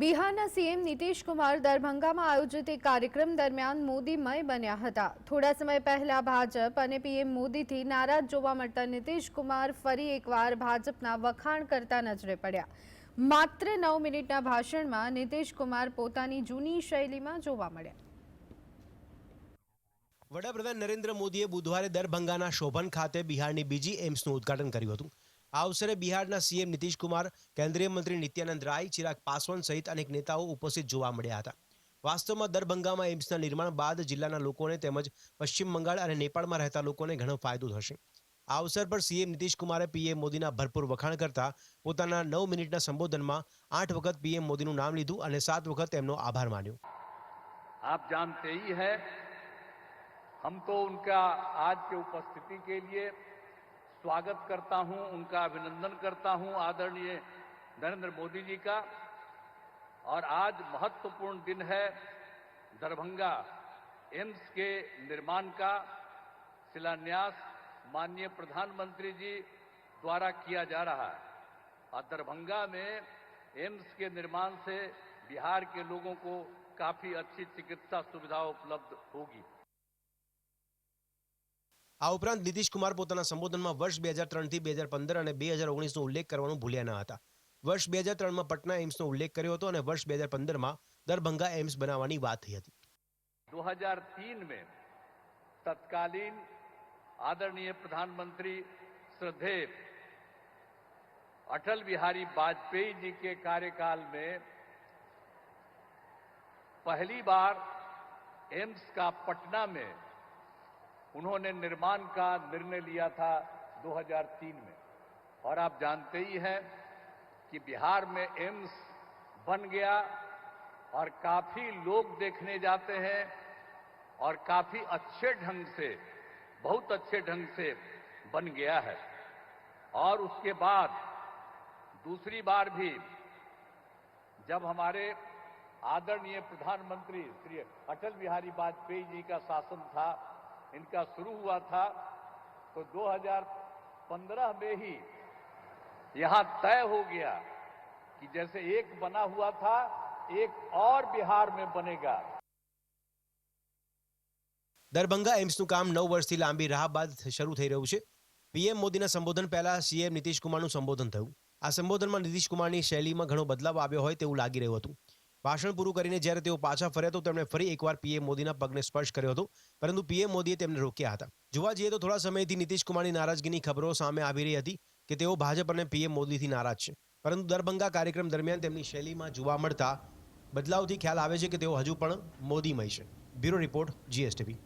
બિહારના સીએમ નીતિશ કુમાર દરભંગામાં આયોજિત એક કાર્યક્રમ દરમિયાન મોદીમય બન્યા હતા. થોડા સમય પહેલા ભાજપ અને પીએમ મોદીથી નારાજ જોવા મળતા નીતિશ કુમાર ફરી એકવાર ભાજપના વખાણ કરતા નજરે પડ્યા. માત્ર નવ મિનિટના ભાષણમાં નીતિશ કુમાર પોતાની જૂની શૈલીમાં જોવા મળ્યા. વડાપ્રધાન નરેન્દ્ર મોદીએ બુધવારે દરભંગાના શોભન ખાતે બિહારની બીજી એમ્સનું ઉદઘાટન કર્યું હતું. આ અવસરે બિહારના સીએમ નીતિશ કેન્દ્રીય મંત્રી નિત્યાનંદ રાય, ચિરાગ પાસવાન સહિત અનેક નેતાઓ ઉપસ્થિત જોવા મળ્યા હતા. વાસ્તવમાં દરભંગામાં એમ્સના નિર્માણ બાદ જિલ્લાના લોકોને તેમજ પશ્ચિમ બંગાળ અને નેપાળમાં રહેતા લોકોને ઘણો ફાયદો થશે. આ અવસર પર સીએમ નીતિશ પીએમ મોદીના ભરપૂર વખાણ કરતા પોતાના નવ મિનિટના સંબોધનમાં આઠ વખત પીએમ મોદીનું નામ લીધું અને સાત વખત તેમનો આભાર માન્યો. આપ જાનતે હી હૈ હમ તો ઉપસ્થિતિ કે લિયે स्वागत करता हूँ, उनका अभिनंदन करता हूँ आदरणीय नरेंद्र मोदी जी का। और आज महत्वपूर्ण दिन है दरभंगा एम्स के निर्माण का। शिलान्यास माननीय प्रधानमंत्री जी द्वारा किया जा रहा है। और दरभंगा में एम्स के निर्माण से बिहार के लोगों को काफ़ी अच्छी चिकित्सा सुविधा उपलब्ध होगी। આ ઉપરાંત નીતિશ કુમાર પોતાના સંબોધનમાં વર્ષ બે હજાર ત્રણથી બે હજાર પંદર અને બે હજાર ઓગણીસનો ઉલ્લેખ કરવાનું ભૂલ્યા ન હતા વર્ષ બે હજાર ત્રણમાં પટના એમ્સનો ઉલ્લેખ કર્યો હતો અને વર્ષ બે હજાર પંદરમાં દરભંગા એમ્સ બનાવવાની વાત થઈ હતી 2003 में तत्कालीन आदरणीय प्रधानमंत्री श्रद्धेय अटल बिहारी वाजपेयी जी के कार्यकाल में पहली बार एम्स का पटना में उन्होंने निर्माण का निर्णय लिया था 2003 में। और आप जानते ही हैं कि बिहार में एम्स बन गया और काफ़ी लोग देखने जाते हैं और काफ़ी अच्छे ढंग से, बहुत अच्छे ढंग से बन गया है। और उसके बाद दूसरी बार भी जब हमारे आदरणीय प्रधानमंत्री श्री अटल बिहारी वाजपेयी जी का शासन था इनका शुरू हुआ था तो 2015 में ही यहां तय हो गया कि जैसे एक बना हुआ था एक और बिहार में बनेगा દરભંગા એમ્સનું કામ નવ વર્ષથી લાંબી રાહ બાદ શરૂ થઈ રહ્યું છે પીએમ મોદીના સંબોધન પહેલા સીએમ નીતિશ કુમારનું સંબોધન થયું આ સંબોધનમાં નીતિશ કુમારની શૈલીમાં ઘણો બદલાવ આવ્યો હોય તેવું લાગી રહ્યું હતું ભાષણ પૂરું કરીને જ્યારે તેઓ પાછા ફર્યા તો તેમણે ફરી એકવાર પીએમ મોદીના પગને સ્પર્શ કર્યો હતો. પરંતુ પીએમ મોદીએ તેમને રોક્યા હતા. જોવા જઈએ તો થોડા સમયથી નીતિશ કુમારની નારાજગીની ખબરો સામે આવી રહી હતી કે તેઓ ભાજપ અને પીએમ મોદીથી નારાજ છે. પરંતુ દરભંગા કાર્યક્રમ દરમિયાન તેમની શૈલીમાં જોવા મળતા બદલાવથી ખ્યાલ આવે છે કે તેઓ હજુ પણ મોદીમય છે. Bureau report, GSTV.